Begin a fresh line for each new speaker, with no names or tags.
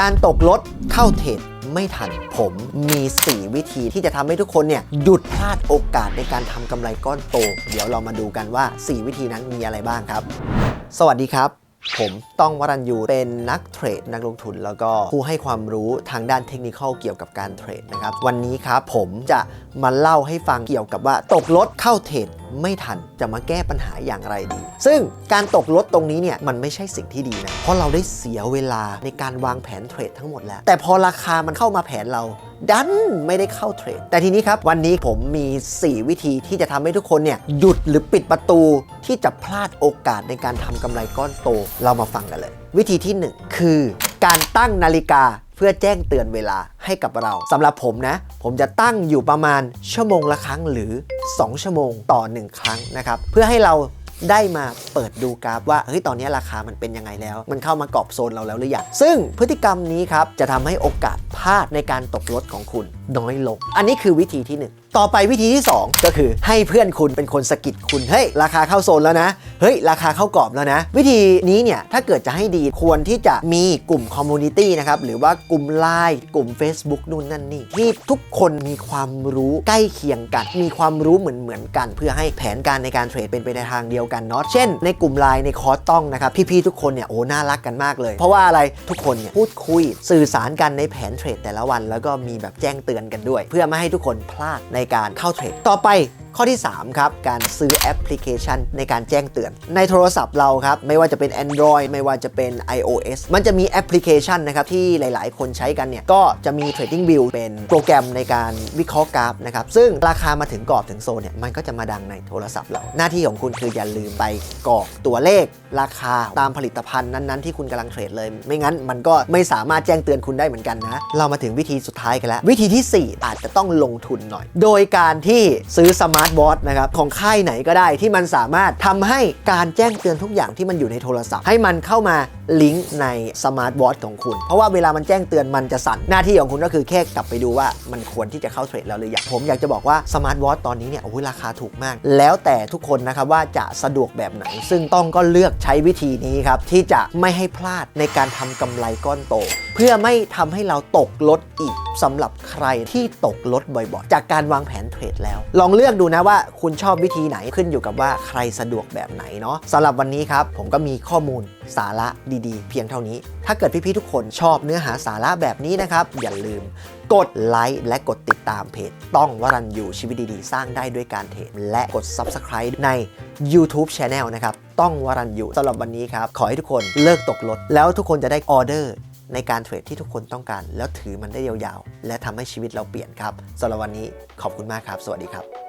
การตกรถเข้าเทรดไม่ทัน ผมมี 4 วิธีที่จะทำให้ทุกคนเนี่ย หยุดพลาดโอกาสในการทำกำไรก้อนโต เดี๋ยวเรามาดูกันว่า 4 วิธีนั้นมีอะไรบ้างครับ สวัสดีครับ ผมต้องวรัญยูเป็นนักเทรด นักลงทุนแล้วก็ผู้ให้ความรู้ทางด้านเทคนิคเกี่ยวกับการเทรดนะครับ วันนี้ครับผมจะมาเล่าให้ฟังเกี่ยวกับว่าตกรถเข้าเทรดไม่ทันจะมาแก้ปัญหาอย่างไรดี ซึ่งการตกรถตรงนี้เนี่ยมันไม่ใช่สิ่งที่ดีนะ เพราะเราได้เสียเวลาในการวางแผนเทรดทั้งหมดแล้ว แต่พอราคามันเข้ามาแผนเราดันไม่ได้เข้าเทรด แต่ทีนี้ครับวันนี้ผมมี 4 วิธีที่จะทำให้ทุกคนเนี่ยหยุดหรือปิดประตูที่จะพลาดโอกาสในการทำกำไรก้อนโตเรามาฟังกันเลย วิธีที่ 1 คือการตั้งนาฬิกาเพื่อแจ้งเตือนเวลาให้กับเราสำหรับผมนะ ผมจะตั้งอยู่ประมาณชั่วโมงละครั้งหรือ 2 ชั่วโมงต่อ 1 ครั้งนะครับเพื่อให้เราได้มาเปิดดูกราฟว่าเฮ้ยตอนนี้ราคามันเป็นยังไงแล้ว มันเข้ามากรอบโซนเราแล้วหรือยังซึ่งพฤติกรรมนี้ครับจะทำให้โอกาสพลาดในการตกรถของคุณน้อยลง อันนี้คือวิธีที่ 1 ต่อไปวิธีที่ 2 ก็คือให้เพื่อนคุณเป็นคนสะกิดคุณเฮ้ยราคาเข้าโซนแล้วนะเฮ้ยราคาเข้ากรอบแล้วนะ วิธีนี้เนี่ยถ้าเกิดจะให้ดีควรที่จะมีกลุ่มคอมมูนิตี้นะครับหรือว่ากลุ่มไลน์กลุ่ม Facebook นู่นนั่นนี่ที่ทุกคนมีความรู้ใกล้เคียงกัน มีความรู้เหมือนเหมือนกัน เพื่อให้แผนการในการเทรดเป็นไปในทางเดียวกันเนาะเช่น ในกลุ่มไลน์ในคอร์สต้องนะครับพี่ๆทุกคนเนี่ยโอ้น่ารักกันมากเลย เพราะว่าอะไรทุกคนเนี่ยพูดคุยสื่อสารกันในแผนเทรดแต่ละวัน แล้วก็มีแบบแจ้งเตือนกันด้วย เพื่อไม่ให้ทุกคนพลาดในการเข้าเทรดต่อไป ข้อที่ 3 ครับ การซื้อแอปพลิเคชันในการแจ้งเตือน ในโทรศัพท์เราครับ ไม่ว่าจะเป็น Android ไม่ว่าจะเป็น iOS มันจะมีแอปพลิเคชันนะครับ ที่หลายๆ คนใช้กันเนี่ย ก็จะมี Trading View เป็นโปรแกรมในการวิเคราะห์กราฟนะครับ ซึ่งราคามาถึงกรอบถึงโซนเนี่ย มันก็จะมาดังในโทรศัพท์เรา หน้าที่ของคุณคืออย่าลืมไปกรอกตัวเลขราคาตามผลิตภัณฑ์นั้นๆ ที่คุณกำลังเทรดเลย ไม่งั้นมันก็ไม่สามารถแจ้งเตือนคุณได้เหมือนกันนะ เรามาถึงวิธีสุดท้ายกันแล้ว วิธีทีสี่4 อาจจะต้องลงทุนหน่อย โดยการที่ซื้อสมาร์ทวอทนะครับของค่ายไหนก็ได้ที่มันสามารถทำให้การแจ้งเตือนทุกอย่างที่มันอยู่ในโทรศัพท์ ให้มันเข้ามาลิงก์ในสมาร์ทวอทของคุณ เพราะว่าเวลามันแจ้งเตือนมันจะสั่น หน้าที่ของคุณก็คือแค่กลับไปดูว่ามันควรที่จะเข้าเทรดแล้วหรือยังผมอยากจะบอกว่าสมาร์ทวอทตอนนี้เนี่ยโอ้ยราคาถูกมาก แล้วแต่ทุกคนนะครับว่าจะสะดวกแบบไหน ซึ่งต้องก็เลือกใช้วิธีนี้ครับที่จะไม่ให้พลาดในการทำกำไรก้อนโต เพื่อไม่ทำให้เราตกรถอีกสำหรับ รที่ตกรถบ่อยๆ จากการวางแผนเทรดแล้ว ลองเลือกดูนะว่าคุณชอบวิธีไหนขึ้นอยู่กับว่าใครสะดวกแบบไหนเนาะสำหรับวันนี้ครับ ผมก็มีข้อมูลสาระดีๆ เพียงเท่านี้ ถ้าเกิดพี่ๆทุกคนชอบเนื้อหาสาระแบบนี้นะครับ อย่าลืมกดไลค์และกดติดตามเพจ ต้องวรันอยู่ชีวิตดีๆ สร้างได้ด้วยการเทรดและกด Subscribe ใน YouTube Channel นะครับต้องวรันอยู่สำหรับวันนี้ครับขอให้ทุกคนเลิกตกรถแล้วทุกคนจะได้ออเดอร์ ในการเทรดที่ทุกคนต้องการ แล้วถือมันได้ยาวๆ และทำให้ชีวิตเราเปลี่ยนครับสำหรับวันนี้ขอบคุณมากครับ สวัสดีครับ